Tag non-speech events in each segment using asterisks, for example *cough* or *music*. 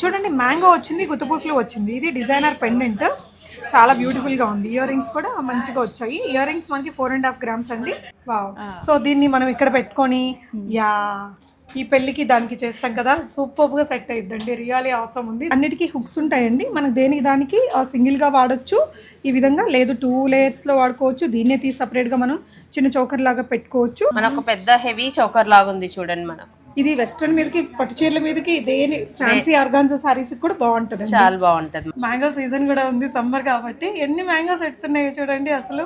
చూడండి మ్యాంగో వచ్చింది గుత్తపూసలు వచ్చింది. ఇది డిజైనర్ పెండెంట్. చాలా బ్యూటిఫుల్గా ఉంది. ఇయర్ రింగ్స్ కూడా మంచిగా వచ్చాయి. ఇయర్ రింగ్స్ మనకి ఫోర్ అండ్ హాఫ్ గ్రామ్స్ అండి. వావ్ సో దీన్ని మనం ఇక్కడ పెట్టుకొని యా ఈ పెళ్ళికి దానికి చేస్తాం కదా. సూపర్గా సెట్ అయిద్దండి. రియలీ అవసరం ఉంది. అన్నిటికీ హుక్స్ ఉంటాయండి. మనకు దేనికి దానికి సింగిల్గా వాడొచ్చు. ఈ విధంగా లేదు టూ లేయర్స్లో వాడుకోవచ్చు. దీన్నే తీసి సపరేట్గా మనం చిన్న చౌకర్ లాగా పెట్టుకోవచ్చు. మనకు పెద్ద హెవీ చౌకర్ లాగా ఉంది చూడండి మనకు. ఇది వెస్ట్రన్ మీదకి పట్టు చీరల మీదకి దేని ఫ్యాన్సీ ఆర్గాన్జా సారీస్ కూడా బాగుంటది చాలా బాగుంటది. మ్యాంగో సీజన్ కూడా ఉంది సమ్మర్ కాబట్టి ఎన్ని మ్యాంగో సెట్స్ ఉన్నాయో చూడండి అసలు.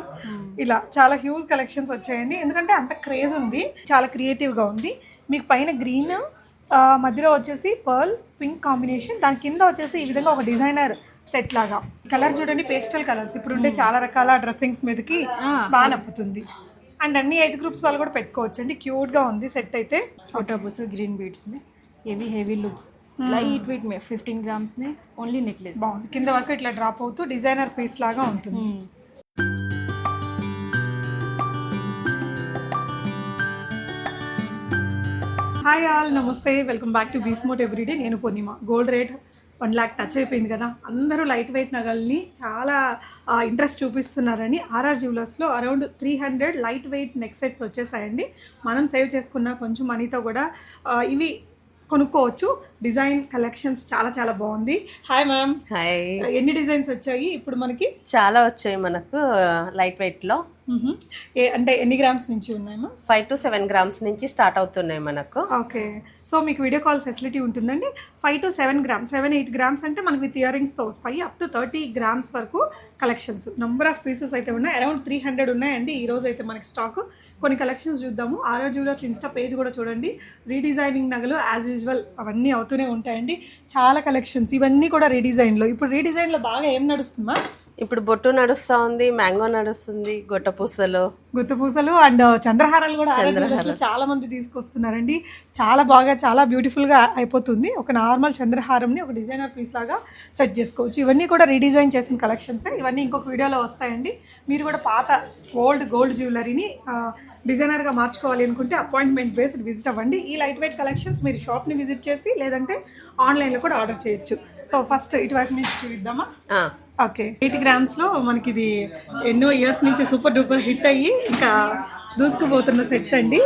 ఇలా చాలా హ్యూజ్ కలెక్షన్స్ వచ్చాయండి. ఎందుకంటే అంత క్రేజ్ ఉంది చాలా క్రియేటివ్గా ఉంది. మీకు పైన గ్రీన్ మధ్యలో వచ్చేసి పర్ల్ పింక్ కాంబినేషన్ దాని కింద వచ్చేసి ఈ విధంగా ఒక డిజైనర్ సెట్ లాగా. కలర్ చూడండి పేస్టల్ కలర్స్ ఇప్పుడు ఉండే చాలా రకాల డ్రెస్సింగ్స్ మీదకి బాగా నప్పుతుంది. అండ్ అన్ని ఏజ్ గ్రూప్స్ వాళ్ళు కూడా పెట్టుకోవచ్చు అండి క్యూట్గా ఉంది సెట్ అయితే. ఫోటోబుస్ green beads heavy heavy look lightweight may fifteen grams may only necklace బాగుంది. కింద వరకు ఇట్లా డ్రాప్ అవుతూ డిజైనర్ పీస్ లాగా ఉంటుంది. హాయ్ ఆల్ నమస్తే. వెల్కమ్ బ్యాక్ టు బీస్మోట్ ఎవ్రీడే నేను Purnima. Gold rate one lakh touch అయిపోయింది కదా. అందరూ లైట్ వెయిట్ నగల్ని చాలా ఇంట్రెస్ట్ చూపిస్తున్నారని RR జ్యువెలర్స్లో around three hundred lightweight neck sets వచ్చేసాయండి. మనం సేవ్ చేసుకున్న కొంచెం మనీతో కూడా ఇవి కొనుక్కోవచ్చు. డిజైన్ కలెక్షన్స్ చాలా చాలా బాగుంది. Hi ma'am. హాయ్. ఎన్ని డిజైన్స్ వచ్చాయి ఇప్పుడు మనకి? చాలా వచ్చాయి మనకు లైట్ వెయిట్లో మ్హూ. ఏ అంటే ఎన్ని గ్రామ్స్ నుంచి ఉన్నాయి ma'am? Five to seven grams నుంచి స్టార్ట్ అవుతున్నాయి మనకు. ఓకే. సో మీకు వీడియో కాల్ ఫెసిలిటీ ఉంటుందండి. Five to seven grams seven eight grams అంటే మనకి విత్ ఇయర్ వస్తాయి. అప్ టు థర్టీ గ్రామ్స్ వరకు కలెక్షన్స్ నెంబర్ ఆఫ్ పీసెస్ అయితే ఉన్నాయి. అరౌండ్ త్రీ హండ్రెడ్ ఉన్నాయండి ఈ రోజు అయితే మనకి స్టాక్ కొన్ని కలెక్షన్స్ చూద్దాము. ఆర్ఆర్ జ్యువెలర్స్ ఇన్స్టా పేజ్ కూడా చూడండి. రీడిజైనింగ్ నగలు యాజ్ యూజువల్ అవన్నీ అవుతూనే ఉంటాయండి. చాలా కలెక్షన్స్ ఇవన్నీ కూడా రీడిజైన్లో ఇప్పుడు రీడిజైన్లో బాగా ఏం నడుస్తుందా? ఇప్పుడు బొట్టు నడుస్తా ఉంది మ్యాంగో నడుస్తుంది గొట్ట పూసలు గుత్తపూసలు అండ్ చంద్రహారాలు కూడా జ్యువెలర్స్లో చాలా మంది తీసుకొస్తున్నారండి. చాలా బాగా చాలా బ్యూటిఫుల్గా అయిపోతుంది. ఒక నార్మల్ చంద్రహారంని ఒక డిజైనర్ పీస్ లాగా సెట్ చేసుకోవచ్చు. ఇవన్నీ కూడా రీడిజైన్ చేసిన కలెక్షన్స్ ఇవన్నీ ఇంకొక వీడియోలో వస్తాయండి. మీరు కూడా పాత ఓల్డ్ గోల్డ్ జ్యువెలరీని డిజైనర్గా మార్చుకోవాలి అనుకుంటే అపాయింట్మెంట్ బేస్డ్ విజిట్ అవ్వండి. ఈ లైట్ వెయిట్ కలెక్షన్స్ మీరు షాప్ని విజిట్ చేసి లేదంటే ఆన్లైన్లో కూడా ఆర్డర్ చేయొచ్చు. సో ఫస్ట్ ఇటువైపు నుంచి చూద్దామా ఓకే ఎయిటీ గ్రామ్స్లో మనకి ఇది ఎన్నో ఇయర్స్ నుంచి సూపర్ డూపర్ హిట్ అయ్యి ఇంకా దూసుకుపోతున్న సెట్ అండి.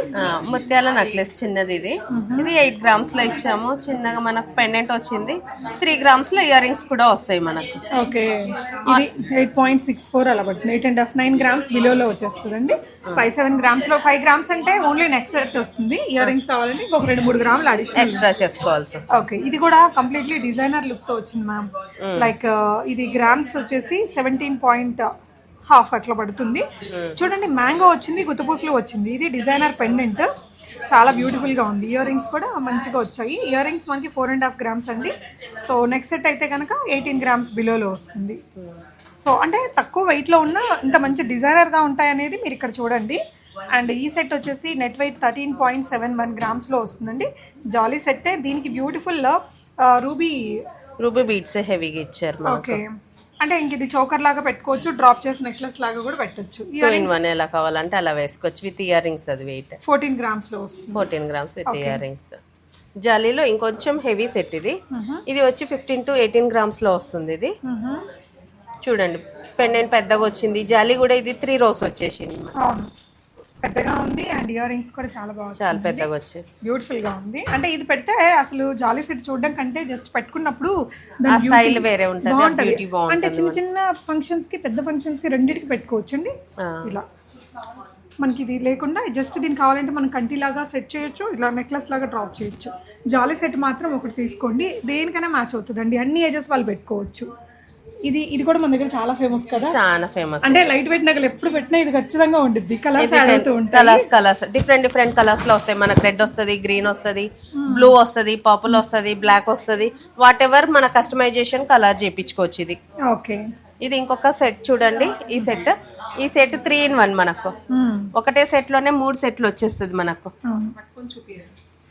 ముత్యాల నెక్లెస్ చిన్నది ఇది. ఇది ఎయిట్ గ్రామ్స్లో ఇచ్చాము. చిన్నగా మనకు పెండెంట్ వచ్చింది. త్రీ గ్రామ్స్లో ఇయర్ రింగ్స్ కూడా వస్తాయి మనకు. Okay. Eight point six four అలా పడుతుంది. Eight and half nine grams బిలోలో వచ్చేస్తుందండి. ఫైవ్ సెవెన్ గ్రామ్స్లో ఫైవ్ గ్రామ్స్ అంటే ఓన్లీ నెక్స్ట్ సెట్ వస్తుంది. ఇయర్ రింగ్స్ కావాలంటే ఇంకొక రెండు మూడు గ్రాములు అడిషనల్ ఎక్స్ట్రా చేసుకోవాల్సి ఓకే. ఇది కూడా కంప్లీట్లీ డిజైనర్ లుక్తో వచ్చింది మ్యామ్ లైక్ ఇది గ్రామ్స్ వచ్చేసి సెవెంటీన్ పాయింట్ హాఫ్ అట్లా పడుతుంది. చూడండి మ్యాంగో వచ్చింది గుత్తపూసలు వచ్చింది. ఇది డిజైనర్ పెండెంట్. చాలా బ్యూటిఫుల్గా ఉంది. ఇయర్ రింగ్స్ కూడా మంచిగా వచ్చాయి. ఇయర్ రింగ్స్ మనకి ఫోర్ అండ్ హాఫ్ గ్రామ్స్ అండి. సో నెక్స్ట్ సెట్ అయితే కనుక ఎయిటీన్ గ్రామ్స్ బిలోలో వస్తుంది. సో అంటే తక్కువ వెయిట్లో ఉన్న ఇంత మంచి డిజైనర్గా ఉంటాయి అనేది మీరు ఇక్కడ చూడండి. అండ్ ఈ సెట్ వచ్చేసి net weight thirteen point seven one గ్రామ్స్లో వస్తుందండి. జాలీ సెట్టే దీనికి బ్యూటిఫుల్ రూబీ రూబీ బీట్స్ హెవీగా ఇచ్చారు ఓకే అంటే ఇంక ఇది చోకర్ లాగా పెట్టుకోవచ్చు డ్రాప్ చేసి నెక్లెస్ లాగా కూడా పెట్టొచ్చు. టూ ఇన్ వన్ ఎలా కావాలంటే అలా వేసుకోవచ్చు విత్ ఇయర్ రింగ్స్ అది వెయిట్ ఫోర్టీన్ గ్రామ్స్లో వస్తుంది. Fourteen grams with ear rings జాలీలో ఇంకొంచెం హెవీ సెట్ ఇది. ఇది వచ్చి ఫిఫ్టీన్ టు ఎయిటీన్ గ్రామ్స్లో వస్తుంది ఇది. చూడండి పెండెంట్ పెద్దగా వచ్చింది. జాలీ కూడా ఇది త్రీ రోస్ వచ్చేసింది. పెద్దగా ఉంది అండ్ ఇయర్ రింగ్స్ కూడా చాలా బాగా చాలా పెద్దగా వచ్చింది బ్యూటిఫుల్గా ఉంది. అంటే ఇది పెడితే అసలు జాలీ సెట్ చూడడం కంటే జస్ట్ పెట్టుకున్నప్పుడు స్టైల్ వేరే ఉంటుంది అంటే చిన్న చిన్న ఫంక్షన్స్కి పెద్ద ఫంక్షన్స్కి రెండింటికి పెట్టుకోవచ్చు అండి. ఇలా. మనకి ఇది లేకుండా జస్ట్ దీనికి కావాలంటే మనం కంటిలాగా సెట్ చేయొచ్చు ఇలా నెక్లెస్ లాగా డ్రాప్ చేయొచ్చు. జాలీ సెట్ మాత్రం ఒకటి తీసుకోండి. దేనికైనా మ్యాచ్ అవుతుందండి. అన్ని ఏజెస్ వాళ్ళు పెట్టుకోవచ్చు. ఇది ఇది కూడా మన దగ్గర చాలా ఫేమస్ కదా. చాలా ఫేమస్ అంటే లైట్ వెయిట్ నగలు ఎప్పుడు పెట్టినా ఇది ఖచ్చితంగా ఉండిద్ది. Colours colours colours different different కలర్స్లో వస్తాయి. మనకు రెడ్ వస్తుంది గ్రీన్ వస్తుంది బ్లూ వస్తుంది పర్పుల్ వస్తుంది బ్లాక్ వస్తుంది. వాట్ ఎవర్ మన కస్టమైజేషన్ కలర్ చేపించుకోవచ్చు ఇది. ఓకే ఇది ఇంకొక సెట్ చూడండి. ఈ సెట్ ఈ సెట్ త్రీ ఇన్ వన్ మనకు. ఒకటే సెట్లోనే మూడు సెట్లు వచ్చేస్తుంది మనకు.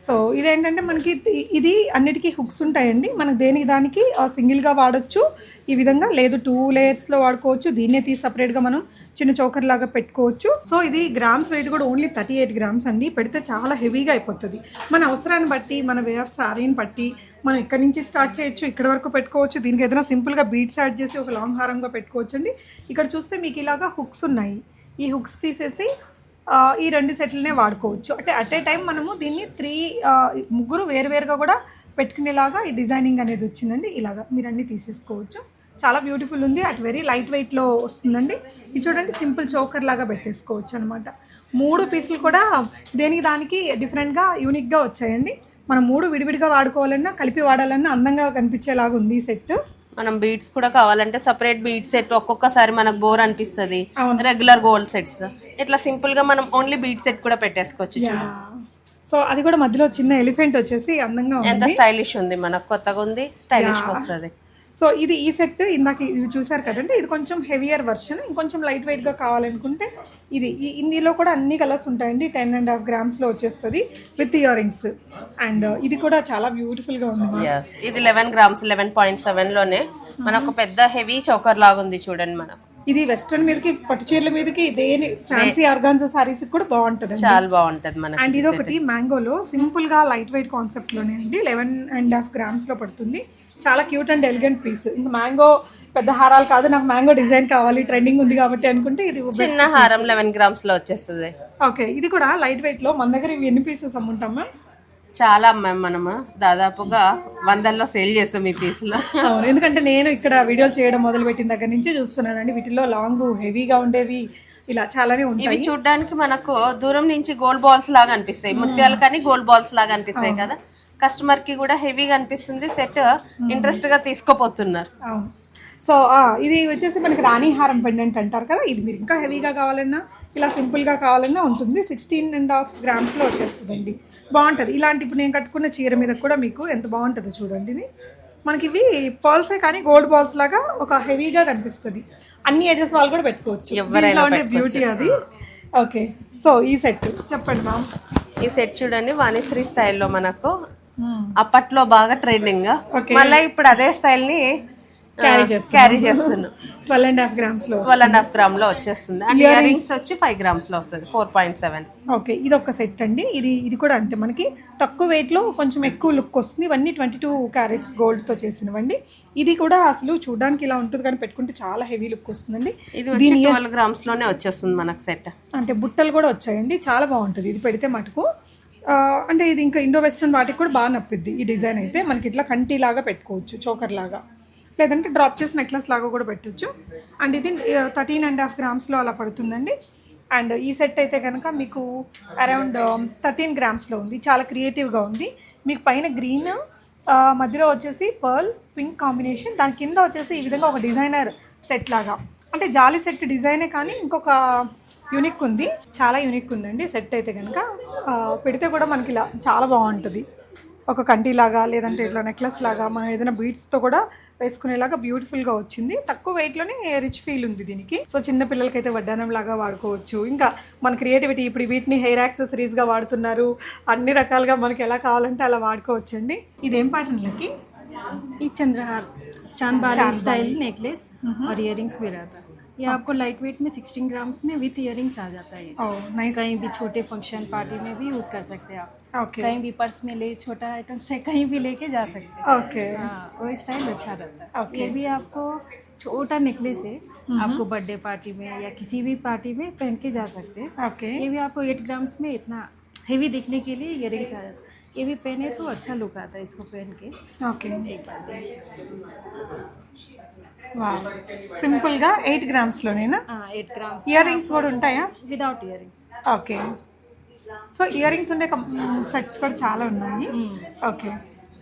సో ఇదేంటంటే మనకి ఇది- ఇది అన్నిటికీ హుక్స్ ఉంటాయండి. మనకు దేనికి దానికి సింగిల్గా వాడొచ్చు. ఈ విధంగా లేదు టూ లేయర్స్లో వాడుకోవచ్చు. దీన్నే తీసి సపరేట్గా మనం చిన్న చోకర్ లాగా పెట్టుకోవచ్చు. సో ఇది గ్రామ్స్ వెయిట్ కూడా ఓన్లీ థర్టీ ఎయిట్ గ్రామ్స్ అండి. పెడితే చాలా హెవీగా అయిపోతుంది. మన అవసరాన్ని బట్టి మన వే ఆఫ్ సారీని బట్టి మనం ఇక్కడ నుంచి స్టార్ట్ చేయొచ్చు ఇక్కడ వరకు పెట్టుకోవచ్చు. దీనికి ఏదైనా సింపుల్గా బీట్స్ యాడ్ చేసి ఒక లాంగ్ హారంగా పెట్టుకోవచ్చు అండి ఇక్కడ చూస్తే మీకు ఇలాగా హుక్స్ ఉన్నాయి. ఈ హుక్స్ తీసేసి ఈ రెండు సెట్లనే వాడుకోవచ్చు. అంటే అట్ ఏ టైం మనము దీన్ని త్రీ ముగ్గురు వేరువేరుగా కూడా పెట్టుకునేలాగా ఈ డిజైనింగ్ అనేది వచ్చిందండి. ఇలాగా మీరు అన్నీ తీసేసుకోవచ్చు. చాలా బ్యూటిఫుల్ ఉంది. అట్ వెరీ లైట్ వెయిట్లో వస్తుందండి. ఇది చూడండి సింపుల్ చోకర్ లాగా పెట్టేసుకోవచ్చు అనమాట మూడు పీసులు కూడా దేనికి దానికి డిఫరెంట్గా యూనిక్గా వచ్చాయండి. మనం మూడు విడివిడిగా వాడుకోవాలన్నా కలిపి వాడాలన్నా అందంగా కనిపించేలాగా ఉంది ఈ సెట్ మనం బీట్స్ కూడా కావాలంటే సపరేట్ బీట్ సెట్ ఒక్కొక్కసారి మనకు బోర్ అనిపిస్తుంది. రెగ్యులర్ గోల్డ్ సెట్స్ ఇట్లా సింపుల్గా మనం ఓన్లీ బీట్ సెట్ కూడా పెట్టేసుకోవచ్చు సో అది కూడా మధ్యలో చిన్న ఎలిఫెంట్ వచ్చేసి అందంగా ఎంత స్టైలిష్ ఉంది మనకు కొత్తగా ఉంది స్టైలిష్ వస్తుంది. సో ఇది ఈ సెట్ ఇందాక ఇది చూసారు కదండి ఇది కొంచెం హెవియర్ వర్షన్ ఇంకొంచెం లైట్ వెయిట్గా కావాలనుకుంటే ఇది. ఇందులో కూడా అన్ని కలర్స్ ఉంటాయండి టెన్ అండ్ హాఫ్ గ్రామ్స్లో వచ్చేస్తుంది విత్ ఇయర్ రింగ్స్ అండ్ ఇది కూడా చాలా బ్యూటిఫుల్గా ఉంది. ఇది లెవెన్ గ్రామ్స్ లెవెన్ పాయింట్ సెవెన్లోనే. మనకు పెద్ద హెవీ చౌకర్ లాగా ఉంది చూడండి మనం ఇది వెస్ట్రన్ మీదకి పట్టు చీరల మీదకి దేని ఫ్యాన్సీ ఆర్గాన్జా సారీస్ కూడా బాగుంటుంది చాలా బాగుంటది మనకి అండ్ ఇది ఒకటి మ్యాంగోలో సింపుల్గా లైట్ వెయిట్ కాన్సెప్ట్లోనే అండి లెవెన్ అండ్ హాఫ్ గ్రామ్స్లో పడుతుంది. చాలా క్యూట్ అండ్ ఎలిగెంట్ పీస్. ఇంకా మ్యాంగో పెద్ద హారాలు కాదు నాకు మ్యాంగో డిజైన్ కావాలి ట్రెండింగ్ ఉంది కాబట్టి అనుకుంటే ఇది చిన్న హారం లెవెన్ గ్రామ్స్లో వచ్చేస్తుంది. ఓకే ఇది కూడా లైట్ వెయిట్లో. మన దగ్గర ఇవి ఎన్ని పీసెస్ అమ్ముంటామా చాలా అమ్మాం మనము. దాదాపుగా వందల్లో సేల్ చేస్తాం ఈ పీసులు అవును ఎందుకంటే నేను ఇక్కడ వీడియోలు చేయడం మొదలు పెట్టిన దగ్గర నుంచి చూస్తున్నానండి. వీటిలో లాంగ్ హెవీగా ఉండేవి ఇలా చాలానే ఉంటాయి. ఇవి చూడడానికి మనకు దూరం నుంచి గోల్డ్ బాల్స్ లాగా అనిపిస్తాయి. ముత్యాలు కానీ గోల్డ్ బాల్స్ లాగా అనిపిస్తాయి కదా. కస్టమర్కి కూడా హెవీగా అనిపిస్తుంది. సెట్ ఇంట్రెస్ట్గా తీసుకోపోతున్నారు. సో ఇది వచ్చేసి మనకి రాణి హారం పెండెంట్ అంటారు కదా ఇది మీరు ఇంకా హెవీగా కావాలన్నా ఇలా సింపుల్గా కావాలన్నా ఉంటుంది. సిక్స్టీన్ అండ్ హాఫ్ గ్రామ్స్లో వచ్చేస్తుందండి. బాగుంటుంది. ఇలాంటి ఇప్పుడు నేను కట్టుకున్న చీర మీద కూడా మీకు ఎంత బాగుంటుందో చూడండి ఇది. మనకి ఇవి పర్ల్సే కానీ గోల్డ్ బాల్స్ లాగా ఒక హెవీగా కనిపిస్తుంది. అన్ని ఏజెస్ వాళ్ళు కూడా పెట్టుకోవచ్చు. బ్యూటీ అది. ఓకే. సో ఈ సెట్ చెప్పండి మ్యామ్ ఈ సెట్ చూడండి. వాణిశ్రీ స్టైల్లో మనకు అప్పట్లో బాగా ట్రెండింగ్. మళ్ళీ ఇప్పుడు అదే స్టైల్ని క్యారీ క్యారీ చేస్తున్నాం. ట్వెల్వ్ అండ్ హాఫ్ గ్రామ్స్లో ట్వెల్వ్ అండ్ హాఫ్ గ్రామ్లో వచ్చేస్తుంది. అండ్ ఇయర్ రింగ్స్ వచ్చి ఫైవ్ గ్రామ్స్లో వస్తుంది. ఫోర్ పాయింట్ సెవెన్ ఓకే ఇది ఒక సెట్ అండి. ఇది ఇది కూడా అంతే. మనకి తక్కువ వెయిట్లో కొంచెం ఎక్కువ లుక్ వస్తుంది. ఇవన్నీ ట్వంటీ టూ క్యారెట్స్ గోల్డ్తో చేసినవండి. ఇది కూడా అసలు చూడడానికి ఇలా ఉంటుంది కానీ పెట్టుకుంటే చాలా హెవీ లుక్ వస్తుందండి. ఇది వచ్చి ట్వెల్వ్ గ్రామ్స్లోనే వచ్చేస్తుంది మనకు సెట్ అంటే బుట్టలు కూడా వచ్చాయండి. చాలా బాగుంటుంది. ఇది పెడితే మటుకు అంటే ఇది ఇంకా ఇండో వెస్ట్రన్ వాటికి కూడా బాగా నప్పిద్ది ఈ డిజైన్ అయితే. మనకి ఇట్లా కంటి లాగా పెట్టుకోవచ్చు చోకర్ లాగా. లేదంటే డ్రాప్ చేసి నెక్లెస్ లాగా కూడా పెట్టొచ్చు. అండ్ ఇది థర్టీన్ అండ్ హాఫ్ గ్రామ్స్లో అలా పడుతుందండి. అండ్ ఈ సెట్ అయితే కనుక మీకు అరౌండ్ థర్టీన్ గ్రామ్స్లో ఉంది. చాలా క్రియేటివ్గా ఉంది. మీకు పైన గ్రీన్ మధ్యలో వచ్చేసి పర్ల్ పింక్ కాంబినేషన్ దాని కింద వచ్చేసి ఈ విధంగా ఒక డిజైనర్ సెట్ లాగా. అంటే జాలీ సెట్ డిజైనే కానీ ఇంకొక యూనిక్ ఉంది చాలా యూనిక్ ఉందండి సెట్ అయితే కనుక ఆ, పెడితే కూడా మనకి ఇలా చాలా బాగుంటుంది ఒక కంటి లాగా లేదంటే ఇట్లా నెక్లెస్ లాగా మనం ఏదైనా బీడ్స్తో కూడా వేసుకునేలాగా బ్యూటిఫుల్గా వచ్చింది తక్కువ వెయిట్లోనే రిచ్ ఫీల్ ఉంది దీనికి సో చిన్న పిల్లలకైతే వడ్డానం లాగా వాడుకోవచ్చు ఇంకా మన క్రియేటివిటీ ఇప్పుడు వీటిని హెయిర్ యాక్సెసరీస్గా వాడుతున్నారు అన్ని రకాలుగా మనకి ఎలా కావాలంటే అలా వాడుకోవచ్చు అండి ఇదేం పాటలకి ये चंद्रहार चांद बाली स्टाइल नेकलेस और इयरिंग्स भी रहता है ये हाँ। आपको लाइट वेट में 16 ग्राम्स में विथ इयरिंग्स आ जाता है oh, nice. कहीं भी छोटे फ़ंक्शन पार्टी में भी यूज़ कर सकते हैं आप ओके। कहीं भी पर्स में ले छोटा आइटम से कहीं भी लेके जा सकते हैं ओके हाँ वो स्टाइल अच्छा रहता है ओके। ये भी आपको छोटा नेकलेस है आपको बर्थडे पार्टी में या किसी भी पार्टी में पहन के जा सकते हैं okay. ये भी आपको एट ग्राम्स में इतना हेवी दिखने के लिए इयर आ जाता है ये भी पहने तो अच्छा लुक आता है इसको पहन के ओके. बार देखिए వావ్ సింపుల్గా ఎయిట్ గ్రామ్స్లోనేనా हाँ एट ग्राम्स ఇయర్ రింగ్స్ కూడా ఉంటాయా without earrings okay so earrings ఉండే సెట్స్ కూడా చాలా ఉన్నాయి ఓకే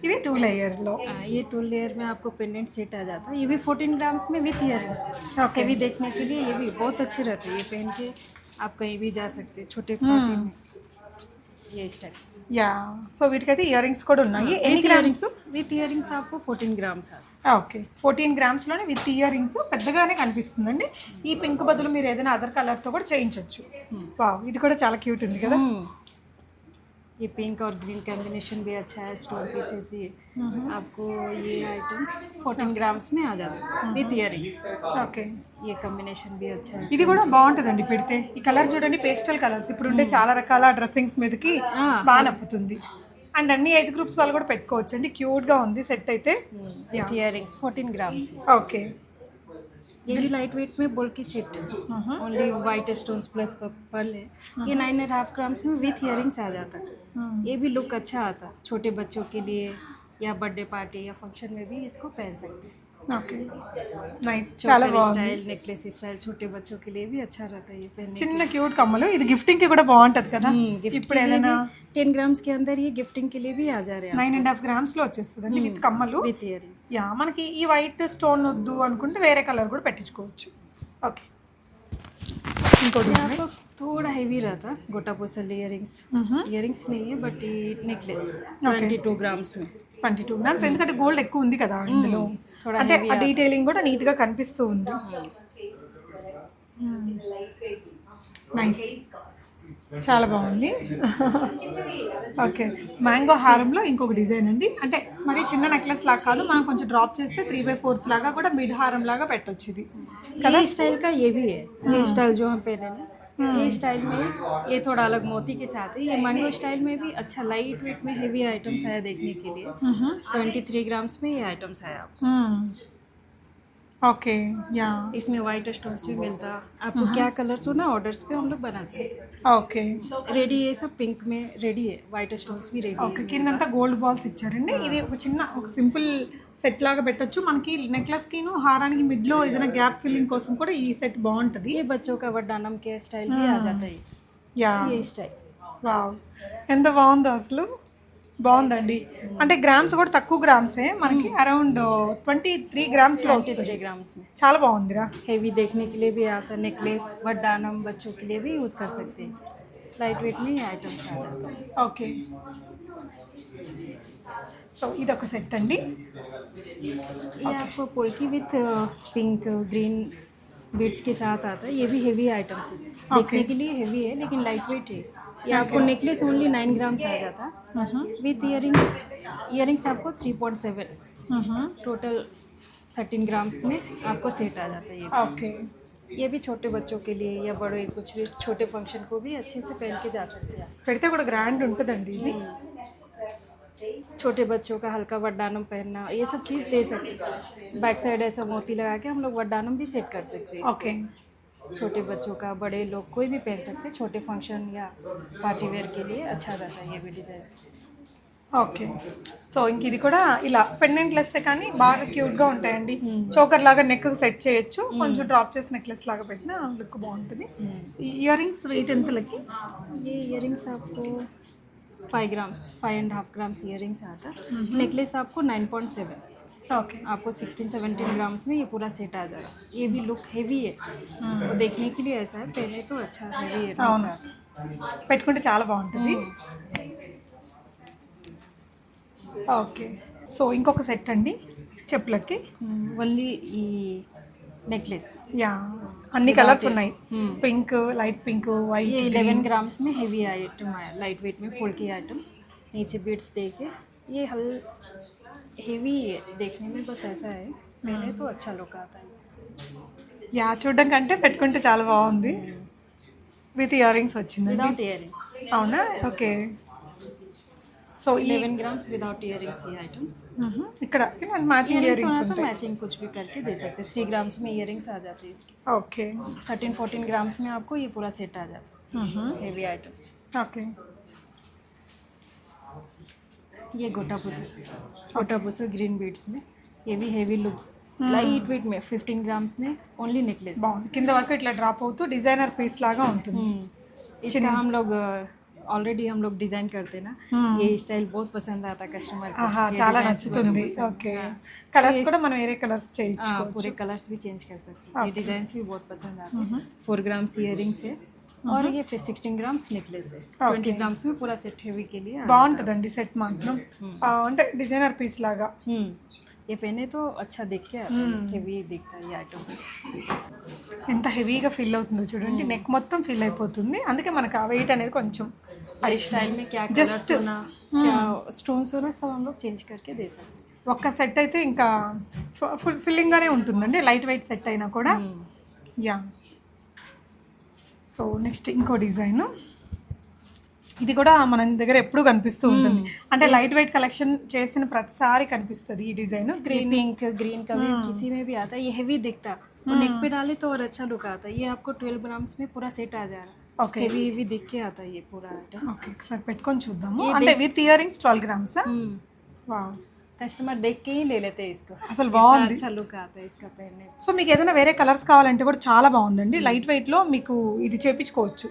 ఇది టూ లేయర్లో हाँ, ये टू लेयर में आपको पेंडेंट सेट आ जाता है ये भी 14 ग्राम्स में विथ इयरिंग्स ओके हेवी देखने के लिए ये भी बहुत अच्छे रहते हैं ये पहन के आप कहीं भी जा सकते हैं छोटे पार्टी में ये स्टाइल యా. సో వీటికైతే ఇయర్ రింగ్స్ కూడా ఉన్నాయి. ఎన్ని grams with ear rings fourteen grams okay fourteen గ్రామ్స్లోనే with ear rings పెద్దగానే కనిపిస్తుందండి. ఈ పింక్ బదులు మీరు ఏదైనా అదర్ కలర్తో కూడా చేయించవచ్చు ఇది కూడా చాలా క్యూట్ ఉంది కదా. ये पिंक और ग्रीन कॉम्बिनेशन भी अच्छा है स्टोन पीसेस ये आपको ये आइटम्स 14 ग्राम्स में आ जाता है विथ इयरिंग्स ఓకే ये कॉम्बिनेशन भी अच्छा है ఇది కూడా బాగుంటుందండి పెడితే ఈ కలర్ చూడండి పేస్టల్ కలర్స్ ఇప్పుడు ఉండే చాలా రకాల డ్రెస్సింగ్స్ మీదకి ఆ. బాగా నప్పుతుంది అండ్ అన్ని ఏజ్ గ్రూప్స్ వాళ్ళు కూడా పెట్టుకోవచ్చు అండి క్యూట్ గా ఉంది సెట్ అయితే विथ इयरिंग्स 14 ग्राम्स ఓకే ये भी लाइट वेट में बोल की set only white stone plus pearl है। ये नाइन एंड हाफ़ ग्राम्स में विथ इयरिंग्स आ जाता। है ये भी लुक अच्छा आता। छोटे बच्चों के लिए या बर्थडे पार्टी या फ़ंक्शन में भी इसको पहन सकते हैं। నైస్ చాలా चोकर బాగుంది स्टाइल नेकलेस स्टाइल छोटे बच्चों के लिए भी अच्छा रहता है ये पहनने చిన్న క్యూట్ కమ్మలు ఇది గిఫ్టింగ్ కి కూడా బాగుంటది కదా गिफ्ट ఇప్పుడు के लिए ఏదైనా भी टेन ग्राम्स के अंदर ये गिफ्टिंग के लिए भी आ जा रहे हैं నైన్ అండ్ హాఫ్ గ్రామ్స్ లో వచ్చేస్తుందండి విత్ కమ్మలు विथ इयरिंग्स యా మనకి ఈ వైట్ స్టోన్ వద్దు అనుకుంటే వేరే కలర్ కూడా పెట్టించుకోవచ్చు ఓకే ఇంకోటి ये आपको थोड़ा हैवी रहता गोटा पोसल इयरिंग्स इयरिंग्स नहीं है बट ये नेकलेस ट्वेंटी टू ग्राम्स में ట్వంటీ టూ గ్రామ్స్ ఎందుకంటే గోల్డ్ ఎక్కువ ఉంది కదా ఇందులో थोड़ा అంటే ఆ డీటెయిలింగ్ కూడా నీట్గా కనిపిస్తూ ఉంది. చాలా బాగుంది. ఓకే. మ్యాంగో హారంలో ఇంకొక డిజైన్ అండి. అంటే మరి చిన్న నెక్లెస్ లాగా కాదు మనం కొంచెం డ్రాప్ చేస్తే త్రీ బై ఫోర్త్ లాగా కూడా మిడ్ హారం లాగా పెట్టొచ్చు ఇది. కలర్ స్టైల్గా ఏవి? స్టైల్ జోన్ పేరు स्टाइल जो हम पहने ना ये स्टाइल में ये थोड़ा अलग मोती के साथ है। ये मैंगो स्टाइल में भी अच्छा लाइट वेट में हेवी आइटम्स आया देखने के लिए। ट्वेंटी थ्री ग्राम्स में ये आइटम्स आया। ఓకే యా इसमें वाइट स्टोन्स भी मिलता आपको क्या कलर्स हो ना ऑर्डर्स पे हम लोग बना सकते ఓకే हैं रेडी है सब पिंक में रेडी है वाइट स्टोन्स भी रेडी ఓకే కిందంతా గోల్డ్ బాల్స్ ఇచ్చారండి ఇది ఒక చిన్న ఒక సింపుల్ సెట్ లాగా పెట్టొచ్చు మనకి నెక్లెస్ కిను హారానికి మిడ్ లో ఏదైనా గ్యాప్ ఫిల్లింగ్ కోసం కూడా ఈ సెట్ బాగుంటది ये बच्चों का वड्डानम के स्टाइल भी आ जाता है యా ये स्टाइल వావ్ ఎంత బాగుందో అసలు బాగుందండి అంటే గ్రామ్స్ కూడా తక్కువ గ్రామ్సే మనకి అరౌండ్ ట్వంటీ త్రీ గ్రామ్స్ లో వస్తుంది थ्री ग्राम्स में చాలా బాగుందిరా हेवी देखने के लिए भी आता है नेकलेस वड्डानम बच्चों के लिए भी यूज़ कर सकते हैं लाइट वेट में आइटम्स आ जाते हैं ఓకే సో ఇది ఒక సెట్ అండి ये आपको polki with pink green beads के साथ आता है ये भी हेवी आइटम्स है देखने के लिए हेवी है लेकिन लाइट वेट है ये आपको नेकलेस ओनली नाइन ग्राम्स आ जाता है विथ इयरिंग्स इयरिंग्स आपको three point seven total thirteen grams में आपको सेट आ जाता है ये ఓకే ये भी छोटे बच्चों के लिए या बड़े कुछ भी छोटे फंक्शन को भी अच्छे से पहन के जा सकते हैं పెడితే కూడా గ్రాండ్ ఉంటుందండి ఇది छोटे बच्चों का हल्का वड्डानम पहनना ये सब चीज़ दे सकते हैं बैक साइड ऐसा मोती लगा के हम लोग वड्डानम भी सेट कर सकते हैं ఓకే छोटे बच्चों का बड़े लोग कोई भी पहन सकते हैं छोटे फंक्शन या पार्टी वेयर के लिए अच्छा रहता है ये भी डिज़ाइन ఓకే సో ఇంక ఇది కూడా ఇలా పెండెంట్ లెస్ కానీ బాగా క్యూట్ గా ఉంటాయండి చోకర్ లాగా నెక్ సెట్ చేయొచ్చు కొంచెం డ్రాప్ చేసి నెక్లెస్ లాగా పెట్టినా లుక్ బాగుంటుంది ఇయర్ రింగ్స్ వెయిట్ ఎంతలకి ये इयर आपको five grams five and half grams ear आता नेकलेस आपको नाइन पॉइंट सेवन ఓకే आपको सिक्सटीन सेवनटीन ग्राम्स में ये पूरा सेट आ जाएगा ये भी लुक हैवी है वो देखने के लिए ऐसा है पहले तो अच्छा हैवी है అవును పెట్టుకుంటే చాలా బాగుంటుంది ఓకే సో ఇంకొక సెట్ అండి చెప్పులకి ఓన్లీ ఈ నెక్లెస్ యా అన్ని కలర్స్ ఉన్నాయి Hmm. పింక్ లైట్ పింక్ ये వైట్ इलेवन ग्राम्स में हेवी आइटम आया लाइट वेट में फुल की आइटम्स नीचे बीट्स दे के ये हल हेवी है देखने में बस ऐसा है पहले तो अच्छा लुक आता है యా చూడడం కంటే పెట్టుకుంటే చాలా బాగుంది విత్ ఇయర్ రింగ్స్ వచ్చిందండి विदाउट इयर అవునా ఓకే సో ఈ इलेवन ग्राम्स विदाउट इयर ये आइटम्स మ్మ్. ఇక్కడ మ్యాచింగ్ ఇయర్ इयर రింగ్స్ होना तो ఉంటాయి मैचिंग कुछ भी करके दे सकते थ्री ग्राम्स में इयर आ जाते हैं इसके ఓకే थर्टीन फोर्टीन ग्राम्स में आपको ये पूरा सेट आ जाता మ్మ్. है हेवी आइटम्स ఓకే ये गोटा पुसर गोटा पुसर ग्रीन बीड्स में ये भी हेवी लुक लाइट वेट में फिफ्टीन ग्राम्स में ओनली नेकलेस బాగుంది కింద వరకు ఇట్లా డ్రాప్ అవుతూ డిజైనర్ పీస్ లాగా ఉంటుంది हम्म। इसका हम लोग ऑलरेडी हम लोग डिजाइन करते हैं ना ये स्टाइल बहुत पसंद आता है कस्टमर को ఆహా ये చాలా designs बहुत నచ్చుతుంది पसंद- ఓకే हाँ। కలర్స్ కూడా మనం వేరే కలర్స్ చేయొచ్చు हाँ, पूरे कलर्स भी चेंज कर सकते हैं ये डिजाइन भी बहुत पसंद आते हैं फोर ग्राम्स इयर है और ये फिर सिक्सटीन ग्राम्स नेकलेस है ट्वेंटी ग्राम्स में पूरा सेट हेवी के लिए आ- బాగుంటుందండి సెట్ మాత్రం ఆ, అంటే డిజైనర్ పీస్ లాగా हम्म ये पहने तो अच्छा दिख के हेवी दिखता है ये आइटम्स ఎంత హెవీగా ఫీల్ అవుతుందో చూడండి నెక్ మొత్తం ఫీల్ అయిపోతుంది అందుకే మనకు ఆ వెయిట్ అనేది కొంచెం और इस स्टाइल में क्या Just- कलर्स होना क्या स्टोन्स होना सब हम लोग चेंज करके दे सकते ఒక్క సెట్ అయితే ఇంకా ఫుల్ ఫిల్లింగ్గానే ఉంటుందండి లైట్ వెయిట్ సెట్ అయినా కూడా యా సో నెక్స్ట్ ఇంకో డిజైన్ ఇది కూడా మన దగ్గర ఎప్పుడు కనిపిస్తూ ఉంటుంది అంటే లైట్ వెయిట్ కలెక్షన్ చేసిన ప్రతిసారి కనిపిస్తుంది ఈ డిజైన్ ग्रीन पिंक ग्रीन का भी किसी में भी आता है ये हेवी दिखता है और नेक पे डाले तो और अच्छा लुक आता है ये आपको 12 ग्राम्स में पूरा सेट आ जा रहा है ఓకే हेवी हेवी दिख के आता है ये पूरा आइटम ఓకే ఒకసారి పెట్టుకొని చూద్దాము అంటే with earrings twelve grams wow customer देख के ही ले लेते हैं इसको అసలు इतना బాగుంది अच्छा लुक आता है इसका पहनने సో మీకు ఏదైనా వేరే కలర్స్ కావాలంటే కూడా చాలా బాగుందండి లైట్ వెయిట్లో మీకు ఇది చేపించుకోవచ్చు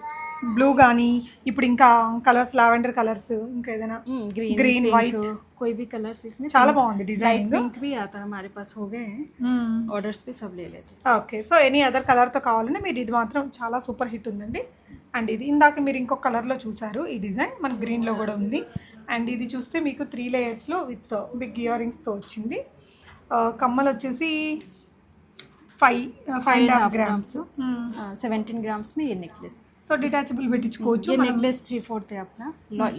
బ్లూ కానీ ఇప్పుడు ఇంకా కలర్స్ లావెండర్ కలర్స్ ఇంకా ఏదైనా ग्रीन Green, white. कोई भी कलर्स इसमें చాలా బాగుంది लाइट డిజైనింగ్ पिंक भी आता है हमारे पास हो गए हैं ऑर्डर्स पे सब ले लेते हैं ఓకే సో ఎనీ అదర్ కలర్తో కావాలంటే మీరు ఇది మాత్రం చాలా సూపర్ హిట్ ఉందండి అండ్ ఇది ఇందాక మీరు ఇంకొక కలర్లో చూసారు ఈ డిజైన్ మన గ్రీన్లో కూడా ఉంది అండ్ ఇది చూస్తే మీకు త్రీ లేయర్స్లో విత్ బిగ్ ఇయర్ రింగ్స్తో వచ్చింది ఆ, కమ్మలు వచ్చేసి five five and half grams seventeen grams में ये नेकलेस సో డిటాచబుల్ పెట్టించుకోవచ్చు ये नेकलेस थ्री फोर्थ है अपना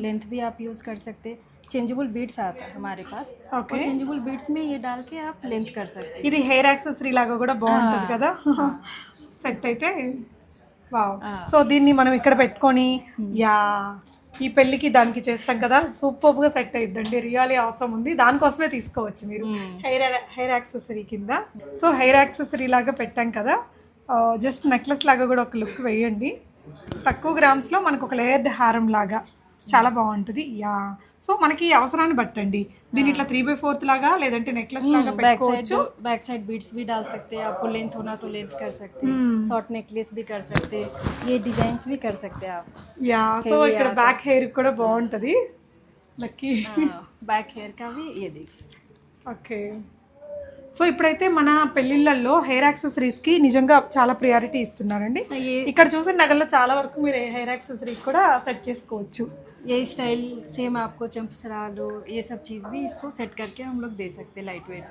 लेंथ भी आप यूज कर सकते हैं चेंजेबल बीड्स आता है हमारे पास ఓకే और चेंजेबल बीड्स में ये डाल के आप लेंथ कर सकते हैं ఇది హెయిర్ యాక్సెసరీ లాగా కూడా బాగుంటుంది కదా *laughs* సెట్ అయితే వావ్ సో దీన్ని మనం ఇక్కడ పెట్టుకొని యా ఈ పెళ్ళికి దానికి చేస్తాం కదా. సూపర్గా సెట్ అయిద్దండి. రియలీ అవసరం ఉంది. దానికోసమే తీసుకోవచ్చు మీరు. హెయిర్ హెయిర్ యాక్సెసరీ కింద. సో హెయిర్ యాక్సెసరీ లాగా పెట్టాం కదా. జస్ట్ నెక్లెస్ లాగా కూడా ఒక లుక్ వేయండి. తక్కువ గ్రామ్స్లో మనకు ఒక లేయర్డ్ హారం లాగా. చాలా బాగుంటుంది యా సో మనకి అవసరాన్ని బట్టండి దీని ఇట్లా త్రీ బై ఫోర్త్ లాగా లేదంటే నెక్లెస్ లాగా बैक साइड పెట్టుకోవచ్చు बैक साइड बीड्स भी डाल सकते हैं आपको लेंथ होना तो लेंथ कर सकते हैं शॉर्ट नेकलेस भी कर सकते हैं ये डिजाइन भी कर सकते हैं आप యా సో Heavy ఇక్కడ ఆట. బ్యాక్ హెయిర్ కూడా బాగుంటుంది లక్కీ बैक हेयर का भी ये देखिए ఓకే సో ఇప్పుడైతే మన పెళ్ళిళ్ళల్లో హెయిర్ యాక్సెసరీస్కి నిజంగా చాలా ప్రియారిటీ ఇస్తున్నారండి ये ఇక్కడ చూసిన నగల్లో చాలా వరకు మీరు హెయిర్ యాక్సెసరీ కూడా సెట్ చేసుకోవచ్చు ये स्टाइल सेम आपको चंपसरा लो ये सब चीज़ भी इसको सेट करके हम लोग दे सकते हैं लाइट वेट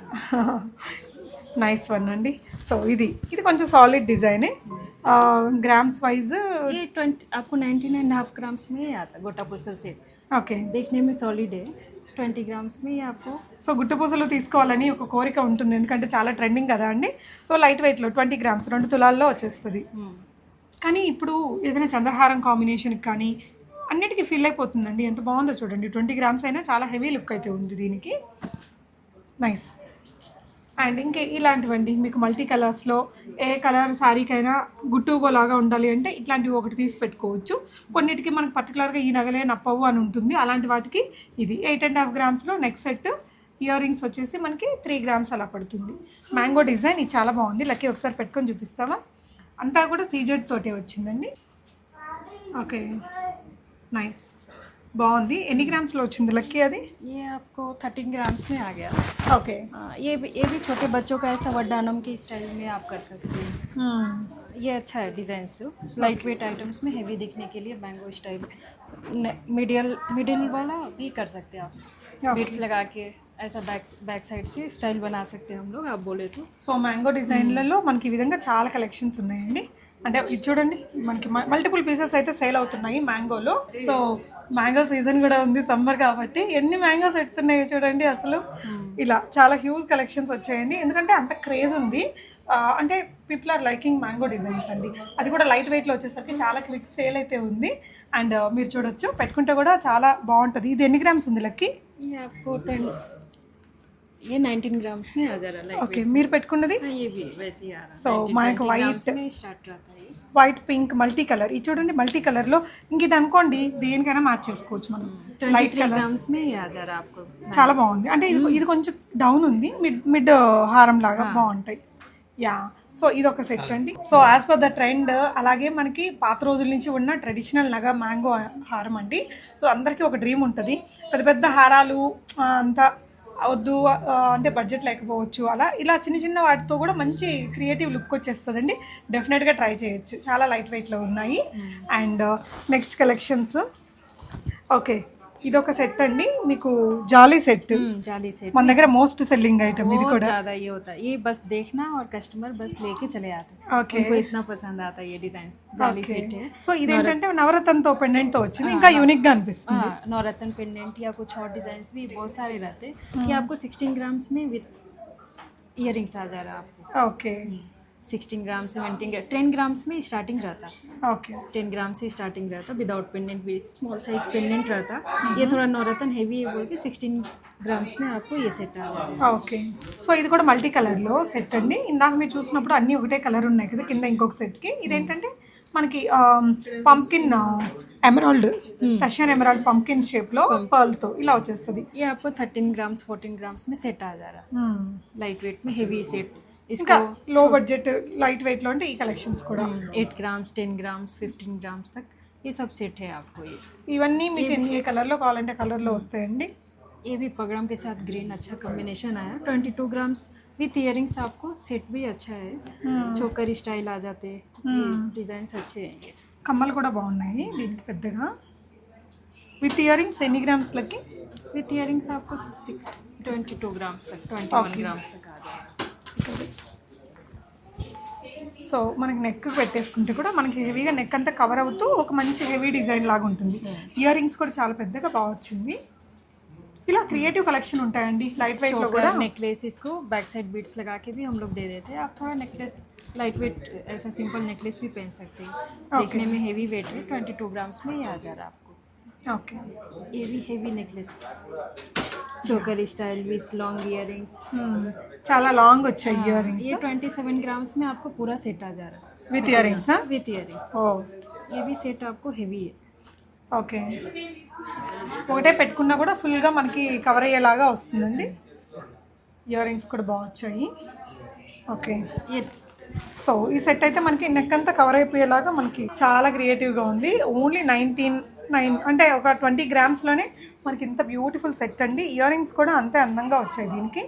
నైస్ వన్ అండి సో ఇది ఇది కొంచెం సాలిడ్ డిజైనే గ్రామ్స్ వైజ్ ये ट्वेंटी आपको नाइनटीन एंड हाफ ग्राम्स में ही आता है गोटा पुसल सेट ఓకే देखने में सॉलिड है ट्वेंटी ग्राम्स में ही आपको సో గుట్టు పూసలు తీసుకోవాలని ఒక కోరిక ఉంటుంది ఎందుకంటే చాలా ట్రెండింగ్ కదా అండి సో లైట్ వెయిట్లో ట్వంటీ గ్రామ్స్ రెండు తులాల్లో వచ్చేస్తుంది కానీ ఇప్పుడు ఏదైనా చంద్రహారం కాంబినేషన్కి కానీ అన్నిటికీ ఫిల్ అయిపోతుందండి. ఎంత బాగుందో చూడండి. ట్వంటీ గ్రామ్స్ అయినా చాలా హెవీ లుక్ అయితే ఉంది దీనికి. నైస్ అండ్ ఇంకే ఇలాంటివండి. మీకు మల్టీ కలర్స్లో ఏ కలర్ శారీకైనా గుట్టుగోలాగా ఉండాలి అంటే ఇట్లాంటివి ఒకటి తీసి పెట్టుకోవచ్చు. కొన్నిటికి మనకు పర్టికులర్గా ఈ నగలే నప్పవు అని ఉంటుంది. అలాంటి వాటికి ఇది ఎయిట్ అండ్ హాఫ్ గ్రామ్స్లో నెక్స్ట్ సెట్ ఇయర్ రింగ్స్ వచ్చేసి మనకి త్రీ గ్రామ్స్ అలా పడుతుంది. మ్యాంగో డిజైన్ ఇది చాలా బాగుంది. లక్కీ ఒకసారి పెట్టుకొని చూపిస్తావా? అంతా కూడా సీజెడ్ తోటే వచ్చిందండి. ఓకే నైస్ బాగుంది ఎన్ని గ్రామ్స్లో వచ్చింది లక్కీ అది ये आपको थर्टीन ग्राम्स में आ गया ఓకే हाँ, ये भी ये भी छोटे बच्चों का ऐसा वड्डानम के स्टाइल में आप कर सकते हैं ये अच्छा है डिजाइन से लाइट वेट आइटम्स में हेवी दिखने के लिए मैंगो स्टाइल मिडिल मिडिल वाला भी कर सकते हैं आप बीट्स लगा के ऐसा बैक बैक साइड से स्टाइल बना सकते हैं हम लोग आप बोले तो సో మ్యాంగో డిజైన్లలో మనకి ఈ విధంగా చాలా కలెక్షన్స్ ఉన్నాయండి అంటే ఇది చూడండి మనకి మల్టిపుల్ పీసెస్ అయితే సేల్ అవుతున్నాయి మ్యాంగోలో. సో మ్యాంగో సీజన్ కూడా ఉంది సమ్మర్ కాబట్టి ఎన్ని మ్యాంగో సెట్స్ ఉన్నాయో చూడండి అసలు. ఇలా చాలా హ్యూజ్ కలెక్షన్స్ వచ్చాయండి. ఎందుకంటే అంత క్రేజ్ ఉంది. అంటే people are liking mango designs అండి. అది కూడా లైట్ వెయిట్లో వచ్చేసరికి చాలా క్విక్ సేల్ అయితే ఉంది. అండ్ మీరు చూడొచ్చు పెట్టుకుంటే కూడా చాలా బాగుంటుంది. ఇది ఎన్ని గ్రామ్స్ ఉంది లక్కి? ये आपको टेन ये 19 ग्राम्स में आ जा रहा है लाइट ఓకే మీరు పెట్టుకున్నది हाँ, ये भी वैसे ही आ रहा है So, 19, మనకు 20 white- grams में स्टार्ट रहता है ये వైట్ పింక్ మల్టీ కలర్ ఇది చూడండి మల్టీ కలర్లో ఇంక ఇది అనుకోండి దేనికైనా మ్యాచ్ చేసుకోవచ్చు మనం లైట్ 23 కలర్ ग्राम्स में ही आ जा रहा है आपको చాలా బాగుంది అంటే ఇది ఇది కొంచెం డౌన్ ఉంది మిడ్ మిడ్ హారం లాగా బాగుంటాయి యా సో ఇది ఒక సెట్ అండి so as per the trend అలాగే మనకి పాత రోజుల నుంచి ఉన్న ట్రెడిషనల్ నగ మ్యాంగో హారం అండి సో అందరికీ ఒక డ్రీమ్ ఉంటుంది పెద్ద పెద్ద హారాలు ఆ, అంతా వద్దు అంటే బడ్జెట్ లేకపోవచ్చు అలా ఇలా చిన్న చిన్న వాటితో కూడా మంచి క్రియేటివ్ లుక్ వచ్చేస్తుందండి. డెఫినెట్గా ట్రై చేయొచ్చు. చాలా లైట్ వెయిట్లో ఉన్నాయి. అండ్ నెక్స్ట్ కలెక్షన్స్ ఓకే ఇది ఒక సెట్ అండి మీకు జాలీ సెట్ हम्म, जाली सेट మన దగ్గర మోస్ట్ సెల్లింగ్ ఐటమ్ ఇది बहुत కూడా ज्यादा ये होता है ये बस देखना और कस्टमर बस लेके चले आते हैं ఓకే उनको इतना पसंद आता है ये डिजाइन जाली सेट है సో ఇదేంటంటే నవరత్నంతో పెండెంట్ తో వచ్చింది ఇంకా యూనిక్ గా అనిపిస్తుంది हाँ नवरत्न पेंडेंट या कुछ और डिजाइन भी बहुत सारे रहते हैं ये आपको 16 ग्राम्स में विथ इयरिंग्स आ जा रहा है आपको ఓకే 16 ग्राम सेवेंटीन टेन ग्राम्स में स्टार्टिंग रहता ఓకే टेन ग्राम से स्टार्टिंग रहता without pendant with small size pendant रहता ये थोड़ा नवरत्न हैवी है बोल के 16 ग्राम्स में आपको ये सेट आ जाएगा ఓకే సో ఇది కూడా మల్టీ కలర్ లో సెట్ అండి ఇందాక మీరు చూసినప్పుడు అన్ని ఒకటే కలర్ ఉన్నాయి కదా కింద ఇంకొక సెట్ కి ఇదేంటంటే మనకి pumpkin emerald Russian emerald pumpkin shape లో పర్ల్ తో ఇలా వచ్చేస్తుంది ये आपको 13 ग्राम्स 14 ग्राम्स में सेट आ जा रहा है Hmm. लाइट वेट में हेवी सेट ఇంకా इसको లో బడ్జెట్ లైట్ వెయిట్ లో అంటే ఈ కలెక్షన్స్ కూడా eight grams ten grams fifteen grams तक ये सब सेट है आपको ये ఇవన్నీ మీకు ఎన్ని- ఏ కలర్ లో కావాలంటే కలర్ లో వస్తాయండి ये भी पगड़म के साथ ग्रीन अच्छा कॉम्बिनेशन आया twenty two grams with earrings आपको सेट भी अच्छा है चोकर स्टाइल आ जाते डिजाइन अच्छे हैं ये కమ్మలు కూడా బాగున్నాయి దీనికి పెద్దగా విత్ ఇయరింగ్స్ ఎన్ని గ్రామ్స్ లకి विथ इयरिंग्स आपको सिक्स ट्वेंटी टू ग्राम्स तक ट्वेंटी वन Okay. ग्राम्स तक आ जाएगा సో మనకి నెక్ పెట్టేసుకుంటే కూడా మనకి హెవీగా నెక్ అంతా కవర్ అవుతూ ఒక మంచి హెవీ డిజైన్ లాగా ఉంటుంది ఇయర్ రింగ్స్ కూడా చాలా పెద్దగా బాగా వచ్చింది ఇలా క్రియేటివ్ కలెక్షన్ ఉంటాయండి లైట్ వెయిట్ లో కూడా चोकर नेकलेस इसको बैक साइड बीड्स लगा के भी हम लोग दे देते हैं आप थोड़ा नेकलेस लाइट वेट ऐसा सिंपल नेकलेस भी पहन सकते हैं देखने में हेवी वेट है ट्वेंटी टू ग्राम्स में ये आ जा रहा है आपको ఓకే ये भी heavy necklace Choker style with long earrings Hmm. చాలా లాంగ్ వచ్చాయి ఇయర్ రింగ్స్ ये ट्वेंटी सेवन ग्राम्स में आपको पूरा सेट आ जा रहा है with earrings with earrings ఓ ये भी सेट आपको हेवी है ఓకే ఒకటే పెట్టుకున్నా కూడా ఫుల్గా మనకి కవర్ అయ్యేలాగా వస్తుందండి ఇయర్ రింగ్స్ కూడా బాగా వచ్చాయి ఓకే ये సో ఈ సెట్ అయితే మనకి నెక్ అంతా కవర్ అయిపోయేలాగా మనకి చాలా క్రియేటివ్గా ఉంది ఓన్లీ నైన్టీన్ నైన్ అంటే ఒక ట్వంటీ గ్రామ్స్లోనే మనకి ఇంత బ్యూటిఫుల్ సెట్ అండి. ఇయర్ రింగ్స్ కూడా అంతే అందంగా వచ్చాయి దీనికి.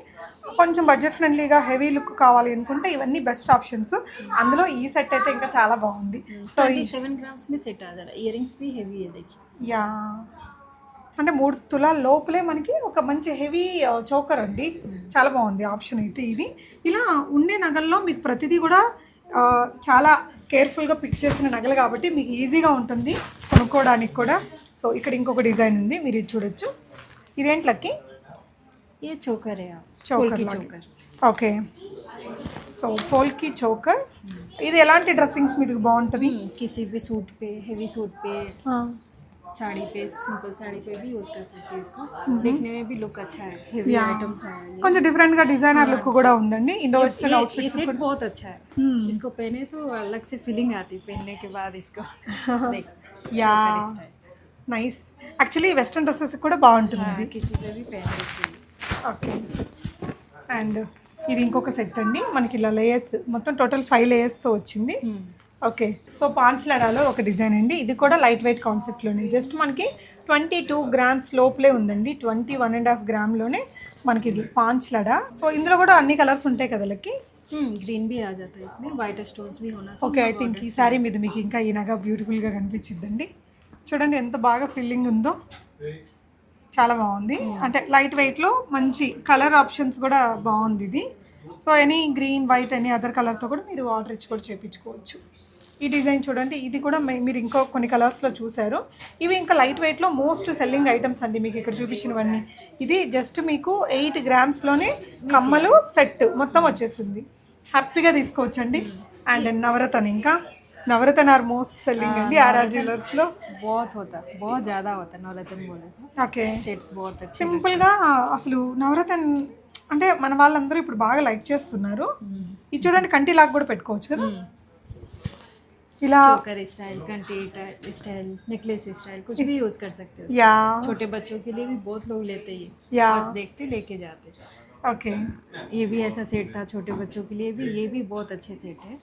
కొంచెం బడ్జెట్ ఫ్రెండ్లీగా హెవీ లుక్ కావాలి అనుకుంటే ఇవన్నీ బెస్ట్ ఆప్షన్స్ అందులో ఈ సెట్ అయితే ఇంకా చాలా బాగుంది. సో ఈ సెవెన్ గ్రామ్స్ మీ సెట్ ఇయర్ రింగ్స్ మీ హెవీ యా. అంటే మూడు తులాల లోపలే మనకి ఒక మంచి హెవీ చోకర్ అండి. చాలా బాగుంది ఆప్షన్ అయితే ఇది. ఇలా ఉండే నగల్లో మీకు ప్రతిదీ కూడా చాలా కేర్ఫుల్గా పిక్ చేసిన నగలు కాబట్టి మీకు ఈజీగా ఉంటుంది కొనుక్కోవడానికి కూడా. సో ఇక్కడ ఇంకొక డిజైన్ ఉంది మీరు ఇది చూడొచ్చు ఇదేంట్లకి ये चोकर है आप చోకర్ पोल्की లాగా. चोकर ఓకే సో పోల్కి చోకర్ ఇది ఎలాంటి డ్రెస్సింగ్స్ మీకు బాగుంటుంది हम्म, किसी भी सूट पे हेवी सूट पे साड़ी पे सिंपल साड़ी पे भी यूज कर सकते हैं इसको देखने में भी लुक अच्छा है हेवी Yeah. आइटम्स है ये కొంచెం డిఫరెంట్గా డిజైనర్ లుక్ కూడా ఉందండి ఇండో వెస్టర్న్ ये, ये అవుట్ఫిట్ सेट बहुत अच्छा है Hmm. इसको पहने तो अलग से फीलिंग आती पहनने के बाद इसको देख యా चोकर style nice actually western dresses కూడా బాగుంటుంది हाँ, ఇది किसी पे भी पहन सकते हैं ఓకే అండ్ ఇది ఇంకొక సెట్ అండి మనకి ఇలా లేయర్స్ మొత్తం టోటల్ ఫైవ్ లేయర్స్తో వచ్చింది हम्म, ఓకే సో పాంచ్లడాలో ఒక డిజైన్ అండి ఇది కూడా లైట్ వెయిట్ కాన్సెప్ట్లోనే జస్ట్ మనకి ట్వంటీ టూ గ్రామ్స్ లోపలే ఉందండి ట్వంటీ వన్ అండ్ హాఫ్ గ్రామ్లోనే మనకి ఇది పాంచ్లడా సో ఇందులో కూడా అన్ని కలర్స్ ఉంటాయి కదా లకి हम्म ग्रीन भी आ जाता है इसमें वाइट स्टोन्स भी होना तो ఓకే ఐ థింక్ ఈ శారీ మీద మీకు ఇంకా ఈ నగ బ్యూటిఫుల్గా కనిపించిద్దండి చూడండి ఎంత బాగా ఫిల్లింగ్ ఉందో. చాలా బాగుంది. అంటే లైట్ వెయిట్లో మంచి కలర్ ఆప్షన్స్ కూడా బాగుంది ఇది. So any green white any other కలర్తో కూడా మీరు ఆర్డర్ ఇచ్చి కూడా చేయించుకోవచ్చు ఈ డిజైన్ చూడండి ఇది కూడా మీరు ఇంకో కొన్ని కలర్స్లో చూసారు. ఇవి ఇంకా లైట్ వెయిట్లో మోస్ట్ సెల్లింగ్ ఐటమ్స్ అండి మీకు ఇక్కడ చూపించినవన్నీ. ఇది జస్ట్ మీకు ఎయిట్ గ్రామ్స్లోనే కమ్మలు సెట్ మొత్తం వచ్చేసింది. హ్యాపీగా తీసుకోవచ్చండి. అండ్ నవరతన్ ఇంకా నవరతన్ ఆర్ మోస్ట్ సెల్లింగ్ అండి ఆర్ఆర్ జ్యువెలర్స్లో बहुत होता है बहुत ज़्यादा होता है नवरत्न बोले तो ఓకే सेट्स बहुत अच्छे సింపుల్గా అసలు నవరతన్ అంటే మన వాళ్ళందరూ ఇప్పుడు బాగా లైక్ చేస్తున్నారు ఇది చూడండి కంటి లాగా కూడా పెట్టుకోవచ్చు కదా ఇలా चोकर स्टाइल कंटी स्टाइल नेकलेस स्टाइल कुछ भी यूज कर सकते हो యా छोटे बच्चों के लिए भी बहुत लोग लेते हैं ये या बस देखते लेके जाते ఓకే ये भी ऐसा सेट था छोटे बच्चों के लिए भी ये भी बहुत अच्छे सेट है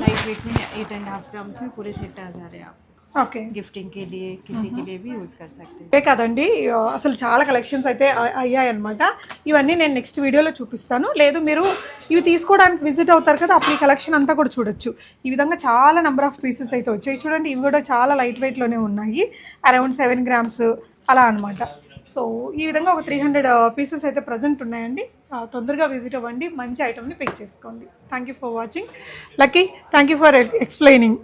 लाइट वेट में एट एंड हाफ ग्राम्स में पूरे सेट आ जा रहे हैं आप ఓకే गिफ्टिंग के लिए किसी के लिए भी यूज कर सकते हैं ఇదే కదండి అసలు చాలా కలెక్షన్స్ అయితే అ- అయ్యాయన్నమాట ఇవన్నీ నేను నెక్స్ట్ వీడియోలో చూపిస్తాను లేదు మీరు ఇవి తీసుకోవడానికి విజిట్ అవుతారు కదా అప్పుడు ఈ కలెక్షన్ అంతా కూడా చూడొచ్చు ఈ విధంగా చాలా నెంబర్ ఆఫ్ పీసెస్ అయితే వచ్చాయి చూడండి ఇవి కూడా చాలా లైట్ వెయిట్లోనే ఉన్నాయి అరౌండ్ సెవెన్ గ్రామ్స్ అలా అనమాట సో ఈ విధంగా ఒక త్రీ హండ్రెడ్ పీసెస్ అయితే ప్రజెంట్ ఉన్నాయండి. తొందరగా విజిట్ అవ్వండి. మంచి ఐటమ్ని పిక్ చేసుకోండి. Thank you for watching Lucky thank you for explaining